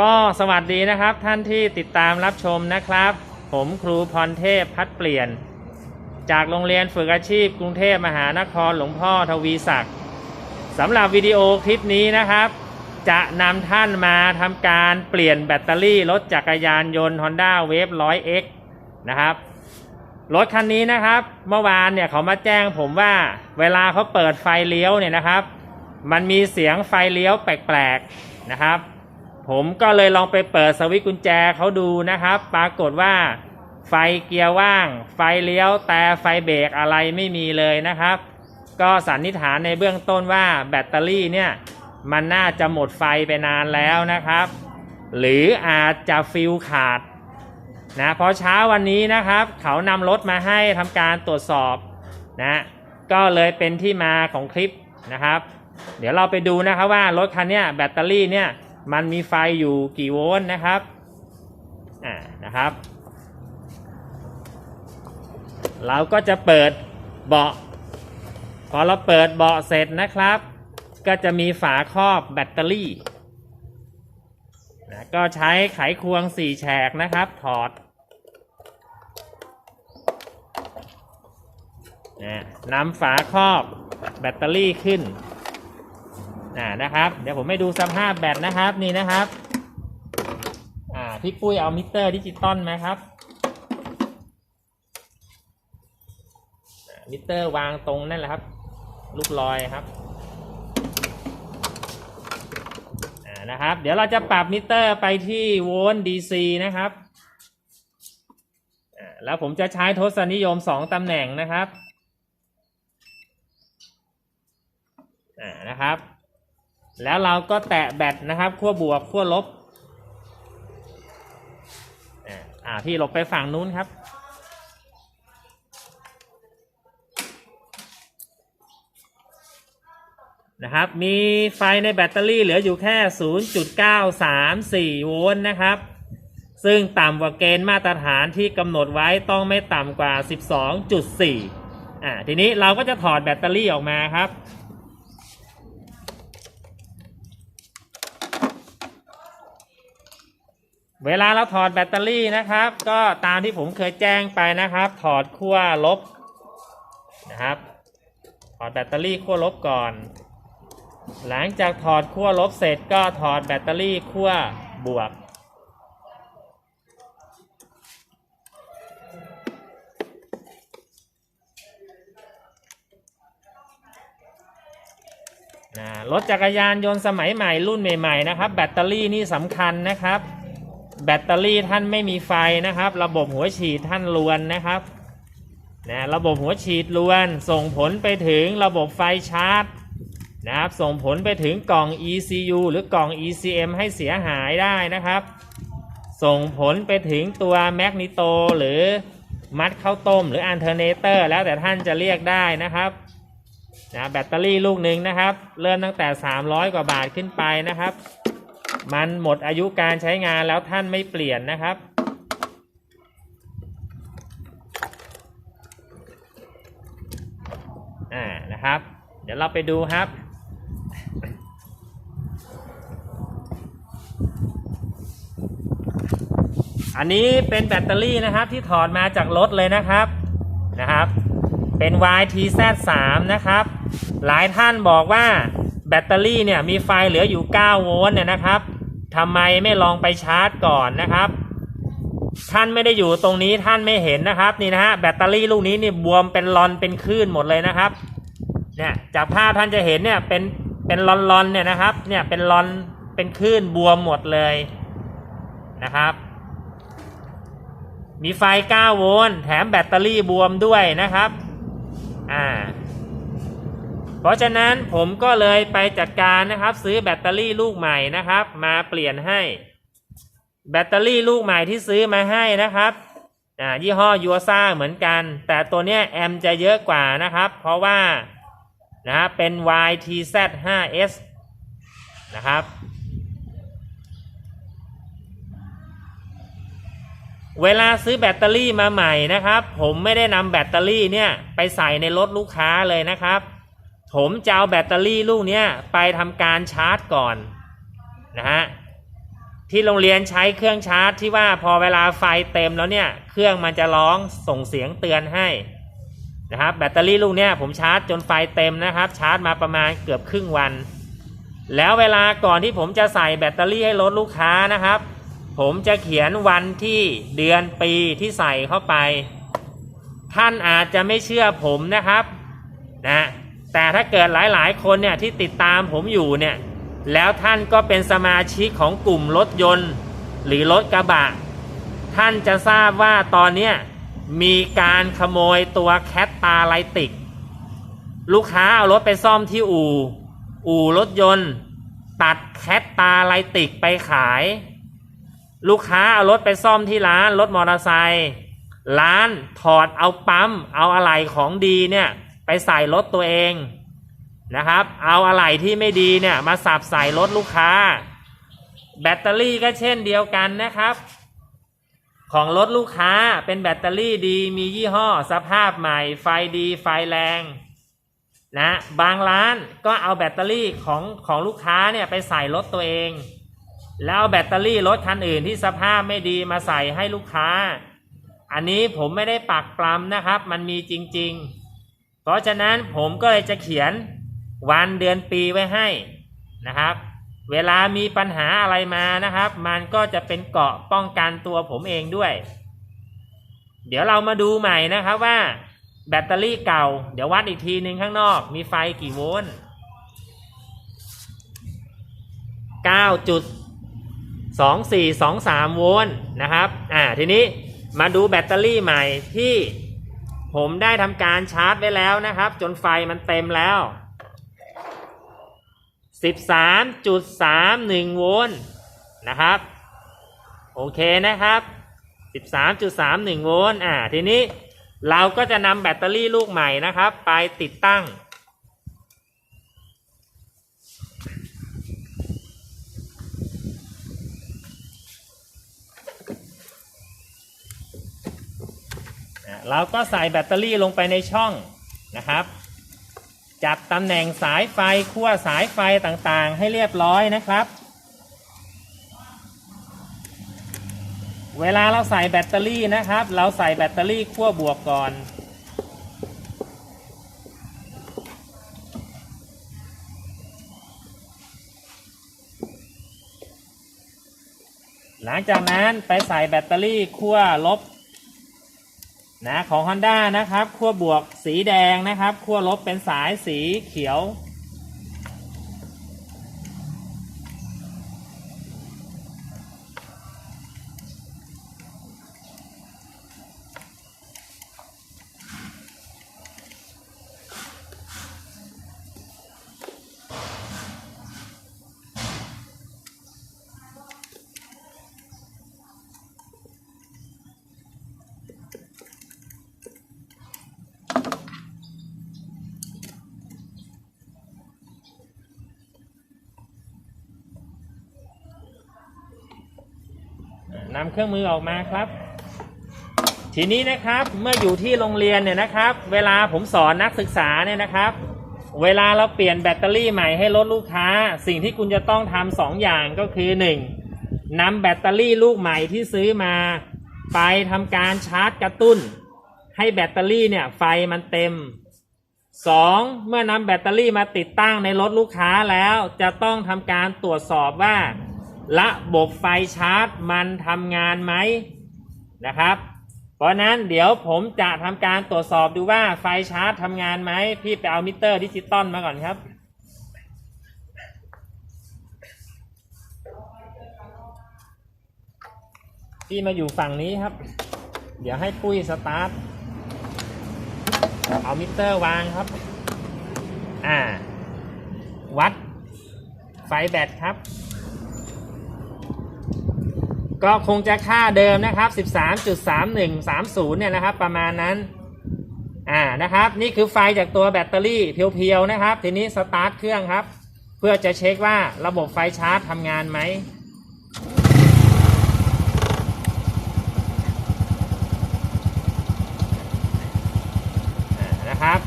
ก็สวัสดีนะครับท่านที่ติดตามรับชมนะครับ ผมครูพรเทพพัดเปลี่ยน จากโรงเรียนฝึกอาชีพกรุงเทพมหานครหลวงพ่อทวีศักดิ์สำหรับวิดีโอคลิปนี้นะครับ จะนำท่านมาทำการเปลี่ยนแบตเตอรี่รถจักรยานยนต์ Honda Wave 100X นะครับรถคันนี้นะครับ เมื่อวานเนี่ยเขามาแจ้งผมว่าเวลาเขาเปิดไฟเลี้ยวเนี่ยนะครับ มันมีเสียงไฟเลี้ยวแปลกๆนะครับ ผมก็เลยลองไปเปิดสวิตช์กุญแจเขาดูนะครับ ปรากฏว่า ไฟเกียร์ว่าง ไฟเลี้ยวแต่ไฟเบรกอะไรไม่มีเลยนะครับ ก็สันนิษฐานในเบื้องต้นว่าแบตเตอรี่เนี่ยมันน่าจะหมดไฟไปนานแล้วนะครับ หรืออาจจะฟิลขาดนะพอเช้าวันนี้นะครับ เขานำรถมาให้ทำการตรวจสอบนะก็เลยเป็นที่มาของคลิปนะครับ เดี๋ยวเราไปดูนะครับว่ารถคันเนี้ยแบตเตอรี่เนี่ย มันมีไฟอยู่กี่โวลต์นะครับ อ่า นะครับ เราก็จะเปิดเบาะ พอเราเปิดเบาะเสร็จนะครับ ก็จะมีฝาครอบแบตเตอรี่นะก็ใช้ไขควงสี่แฉกนะครับ ถอดนะนำฝาครอบแบตเตอรี่ขึ้น นะนะครับ เดี๋ยวผมให้ดูสภาพแบตนะครับนี่นะครับอ่าพี่ปุ้ยเอามิเตอร์ดิจิตอลไหมครับมิเตอร์วางตรงนั่นแหละครับ ลูกลอยครับอ่านะครับ เดี๋ยวเราจะปรับมิเตอร์ไปที่โวลต์ DC นะครับอ่าแล้วผมจะใช้ทศนิยม2ตำแหน่งนะครับอ่านะครับ แล้วเราก็แตะแบตนะครับขั้วบวกขั้วลบอ่าอ่าพี่หลบไปฝั่งนู้นครับ นะครับ มีไฟในแบตเตอรี่เหลืออยู่แค่ 0.934 โวลต์นะครับ ซึ่งต่ำกว่าเกณฑ์มาตรฐานที่กำหนดไว้ต้องไม่ต่ำกว่า 12.4 อ่าทีนี้เราก็จะถอดแบตเตอรี่ออกมาครับ เวลาเราถอดแบตเตอรี่นะครับ ก็ตามที่ผมเคยแจ้งไปนะครับ ถอดขั้วลบนะครับ ถอดแบตเตอรี่ขั้วลบก่อน หลังจากถอดขั้วลบเสร็จก็ถอดแบตเตอรี่ขั้วบวกนะรถจักรยานยนต์สมัยใหม่รุ่นใหม่ ๆ นะครับ แบตเตอรี่นี่สำคัญนะครับ แบตเตอรี่ท่านไม่มีไฟนะครับ ระบบหัวฉีดท่านลวนนะครับนะระบบหัวฉีดลวนส่งผลไปถึงระบบไฟชาร์จนะครับส่งผลไปถึงกล่อง ECU หรือกล่อง ECM ให้เสียหายได้นะครับ ส่งผลไปถึงตัวแมกนิโตหรือมัดข้าวต้ม หรืออันเทอร์เนเตอร์แล้วแต่ท่านจะเรียกได้นะครับนะแบตเตอรี่ลูกหนึ่งนะครับ เริ่มตั้งแต่ 300 กว่าบาทขึ้นไปนะครับ มันหมดอายุการใช้งานแล้วท่านไม่เปลี่ยนนะครับ อ่า นะครับ เดี๋ยวเราไปดูครับ อันนี้เป็นแบตเตอรี่นะครับที่ถอดมาจากรถเลยนะครับ นะครับ เป็น YTZ3 นะครับ หลายท่านบอกว่าแบตเตอรี่เนี่ยมีไฟเหลืออยู่ 9 โวลต์เนี่ยนะครับ ทำไมไม่ลองไปชาร์จก่อนนะครับ ท่านไม่ได้อยู่ตรงนี้ท่านไม่เห็นนะครับนี่นะฮะแบตเตอรี่ลูกนี้นี่บวมเป็นลอนเป็นคลื่นหมดเลยนะครับ เนี่ยจากภาพท่านจะเห็นเนี่ยเป็นเป็นลอนลอนๆเนี่ยนะครับ เนี่ยเป็นลอนเป็นคลื่นบวมหมดเลยนะครับ มีไฟ 9 โวลต์แถมแบตเตอรี่บวมด้วยนะครับ อ่า ราะฉะนั้นผมก็เลยไปจัดการนะครับ ซื้อแบตเตอรี่ลูกใหม่นะครับ มาเปลี่ยนให้ แบตเตอรี่ลูกใหม่ที่ซื้อมาให้นะครับอ่ายี่ห้อยูซ่าเหมือนกัน แต่ตัวเนี้ยแอมจะเยอะกว่านะครับ เพราะว่านะเป็น YTZ5S นะครับ เวลาซื้อแบตเตอรี่มาใหม่นะครับ ผมไม่ได้นำแบตเตอรี่เนี่ยไปใส่ในรถลูกค้าเลยนะครับ ผมจะเอาแบตเตอรี่ลูกเนี้ยไปทำการชาร์จก่อนนะฮะที่โรงเรียนใช้เครื่องชาร์จที่ว่าพอเวลาไฟเต็มแล้วเนี่ยเครื่องมันจะร้องส่งเสียงเตือนให้นะครับแบตเตอรี่ลูกเนี้ยผมชาร์จจนไฟเต็มนะครับชาร์จมาประมาณเกือบครึ่งวัน แล้วเวลาก่อนที่ผมจะใส่แบตเตอรี่ให้รถลูกค้านะครับ ผมจะเขียนวันที่เดือนปีที่ใส่เข้าไป ท่านอาจจะไม่เชื่อผมนะครับนะ แต่ถ้าเกิดหลายๆ คนเนี่ยที่ติดตามผมอยู่เนี่ยแล้วท่านก็เป็นสมาชิกของกลุ่มรถยนต์ หรือรถกระบะ ท่านจะทราบว่าตอนเนี้มีการขโมยตัวแคตตาไลติก ลูกค้าเอารถไปซ่อมที่อู่ อู่รถยนต์ ตัดแคตตาไลติกไปขาย ลูกค้าเอารถไปซ่อมที่ร้านรถมอเตอร์ไซค์ร้านถอดเอาปั๊มเอาอะไหล่ของดีเนี่ย ไปใส่รถตัวเองนะครับ เอาอะไหล่ที่ไม่ดีเนี่ยมาสับใส่รถลูกค้า แบตเตอรี่ก็เช่นเดียวกันนะครับ ของรถลูกค้าเป็นแบตเตอรี่ดีมียี่ห้อสภาพใหม่ ไฟดีไฟแรงนะบางร้านก็เอาแบตเตอรี่ของของลูกค้าเนี่ยไปใส่รถตัวเอง แล้วเอาแบตเตอรี่รถคันอื่นที่สภาพไม่ดีมาใส่ให้ลูกค้า อันนี้ผมไม่ได้ปักปลำนะครับ มันมีจริง ๆ เพราะฉะนั้นผมก็เลยจะเขียนวันเดือนปีไว้ให้นะครับ เวลามีปัญหาอะไรมานะครับ มันก็จะเป็นเกราะป้องกันตัวผมเองด้วย เดี๋ยวเรามาดูใหม่นะครับว่า แบตเตอรี่เก่า เดี๋ยววัดอีกทีหนึ่งข้างนอก มีไฟกี่โวลต์9จุด24 23 โวลต์นะครับ อ่า ทีนี้มาดูแบตเตอรี่ใหม่ที่ ผมได้ทำการชาร์จไว้แล้วนะครับ จนไฟมันเต็มแล้ว 13.31 โวลต์นะครับ โอเคนะครับ 13.31 โวลต์อ่าทีนี้เราก็จะนำแบตเตอรี่ลูกใหม่นะครับ ไปติดตั้ง เราก็ใส่แบตเตอรี่ลงไปในช่องนะครับ จัดตำแหน่งสายไฟขั้วสายไฟต่างๆ ให้เรียบร้อยนะครับ เวลาเราใส่แบตเตอรี่นะครับ เราใส่แบตเตอรี่ขั้วบวกก่อนหลังจากนั้นไปใส่แบตเตอรี่ขั้วลบ นะของ Honda นะครับขั้วบวกสีแดงนะครับขั้วลบเป็นสายสีเขียว นำเครื่องมือออกมาครับ ทีนี้นะครับเมื่ออยู่ที่โรงเรียนเนี่ยนะครับ เวลาผมสอนนักศึกษาเนี่ยนะครับ เวลาเราเปลี่ยนแบตเตอรี่ใหม่ให้รถลูกค้า สิ่งที่คุณจะต้องทำสองอย่างก็คือหนึ่งนำแบตเตอรี่ลูกใหม่ที่ซื้อมา ไปทำการชาร์จกระตุ้น ให้แบตเตอรี่เนี่ยไฟมันเต็มสองเมื่อนำแบตเตอรี่มาติดตั้งในรถลูกค้าแล้วจะต้องทำการตรวจสอบว่า ระบบไฟชาร์จมันทำงานไหมนะครับ เพราะนั้นเดี๋ยวผมจะทำการตรวจสอบดูว่าไฟชาร์จทำงานไหมพี่ไปเอามิเตอร์ดิจิตอลมาก่อนครับพี่มาอยู่ฝั่งนี้ครับ เดี๋ยวให้ปุ้ยสตาร์ท เอามิเตอร์วางครับ อ่า วัดไฟแบตครับ ก็คงจะค่าเดิมนะครับ 13.3130 เนี่ยนะครับ ประมาณนั้น อ่านะครับ นี่คือไฟจากตัวแบตเตอรี่เพียวๆนะครับ ทีนี้สตาร์ทเครื่องครับ เพื่อจะเช็คว่าระบบไฟชาร์จทำงานไหมนะครับ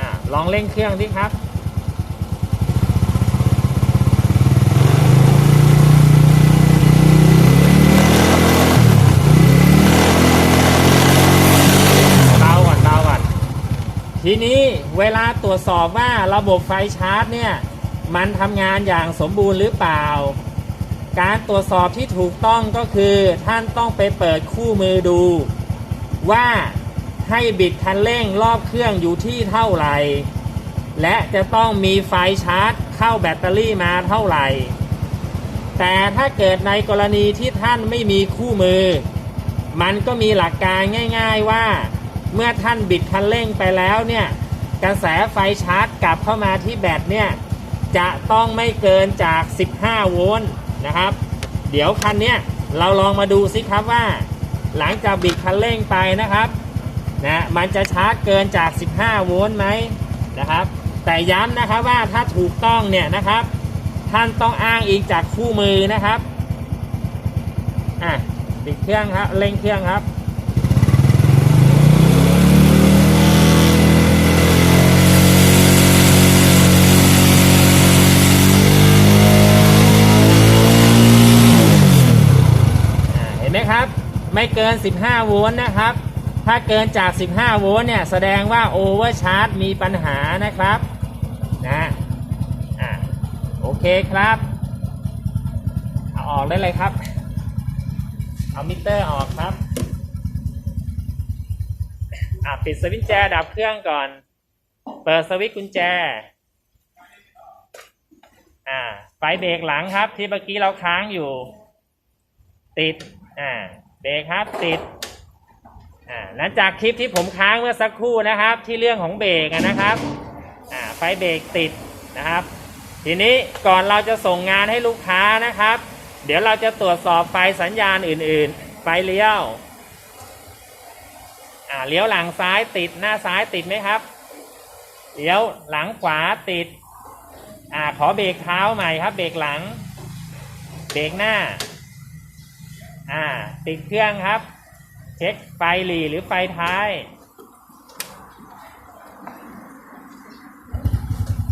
อ่าลองเร่งเครื่องดิครับ ทีนี้เวลาตรวจสอบว่าระบบไฟชาร์จเนี่ยมันทำงานอย่างสมบูรณ์หรือเปล่า การตรวจสอบที่ถูกต้องก็คือท่านต้องไปเปิดคู่มือดู ว่าให้บิดคันเร่งรอบเครื่องอยู่ที่เท่าไหร่ และจะต้องมีไฟชาร์จเข้าแบตเตอรี่มาเท่าไหร่ แต่ถ้าเกิดในกรณีที่ท่านไม่มีคู่มือ มันก็มีหลักการง่าย ๆว่า เมื่อท่านบิดคันเร่งไปแล้วเนี่ยกระแสไฟชาร์จกลับเข้ามาที่แบตเนี่ยจะต้องไม่เกินจาก 15 โวลต์นะครับ เดี๋ยวคันเนี้ยเราลองมาดูสิครับว่า หลังจากบิดคันเร่งไปนะครับนะมันจะชาร์จเกินจาก 15 โวลต์ไหมนะครับ แต่ย้ำนะครับว่าถ้าถูกต้องเนี่ยนะครับ ท่านต้องอ้างอิงจากคู่มือนะครับอะปิดเครื่องครับเร่งเครื่องครับ อ่าเห็นไหมครับ ไม่เกิน 15 โวลต์นะครับ ถ้าเกินจาก 15 โวลต์เนี่ยแสดงว่าโอเวอร์ชาร์จมีปัญหานะครับนะอ่าโอเคครับเอาออกได้เลยครับ เอามิเตอร์ออกครับอ่าปิดสวิตช์แจดับเครื่องก่อน เปิดสวิตช์กุญแจอ่าไฟเบรกหลังครับที่เมื่อกี้เราค้างอยู่ ติดอ่า เบรกครับติดอ่าหลังจากคลิปที่ผมค้างเมื่อสักครู่นะครับ ที่เรื่องของเบรกนะครับอ่าไฟเบรกติดนะครับ ทีนี้ก่อนเราจะส่งงานให้ลูกค้านะครับ เดี๋ยวเราจะตรวจสอบไฟสัญญาณอื่น ๆ ไฟเลี้ยวอ่าเลี้ยวหลังซ้ายติดหน้าซ้ายติดไหมครับเลี้ยวหลังขวาติดอ่าขอเบรกเท้าใหม่ครับ เบรกหลัง เบรกหน้า อ่าติดเครื่องครับ เช็คไฟหลีหรือไฟท้าย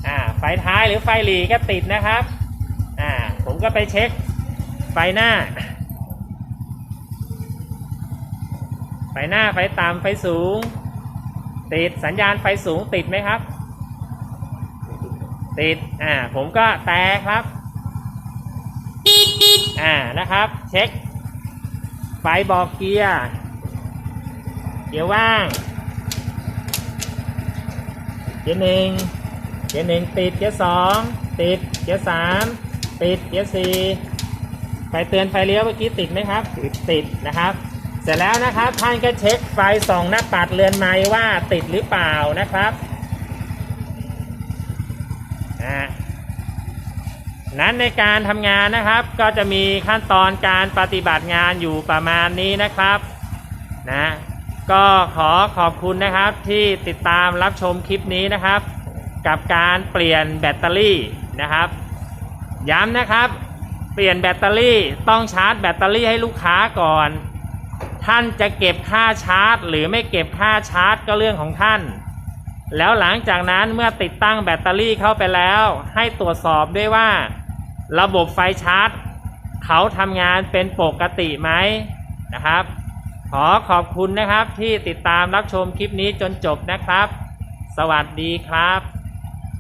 อ่าไฟท้ายหรือไฟหลีก็ติดนะครับอ่าผมก็ไปเช็คไฟหน้า ไฟหน้าไฟต่ำไฟสูง ติดสัญญาณไฟสูงติดไหมครับ ติดอ่าผมก็แต่ครับอ่านะครับ เช็ค ไฟบอกเกียร์เกียร์ว่าง เกียร์หนึ่งเกียร์หนึ่งติด เกียร์สองติด เกียร์สามติด เกียร์สี่ไฟเตือนไฟเลี้ยวเมื่อกี้ติดไหมครับ ติดนะครับ เสร็จแล้วนะครับท่านก็เช็คไฟส่องหน้าปัดเรือนไม้ว่าติดหรือเปล่านะครับอ่า นั้นในการทำงานนะครับก็จะมีขั้นตอนการปฏิบัติงานอยู่ประมาณนี้นะครับนะก็ขอขอบคุณนะครับที่ติดตามรับชมคลิปนี้นะครับ กับการเปลี่ยนแบตเตอรี่นะครับ ย้ำนะครับ เปลี่ยนแบตเตอรี่ต้องชาร์จแบตเตอรี่ให้ลูกค้าก่อน ท่านจะเก็บค่าชาร์จ หรือไม่เก็บค่าชาร์จก็เรื่องของท่านแล้วหลังจากนั้นเมื่อติดตั้งแบตเตอรี่เข้าไปแล้ว ให้ตรวจสอบด้วยว่า ระบบไฟชาร์จเขาทำงานเป็นปกติไหมนะครับ ขอขอบคุณนะครับที่ติดตามรับชมคลิปนี้จนจบนะครับ สวัสดีครับ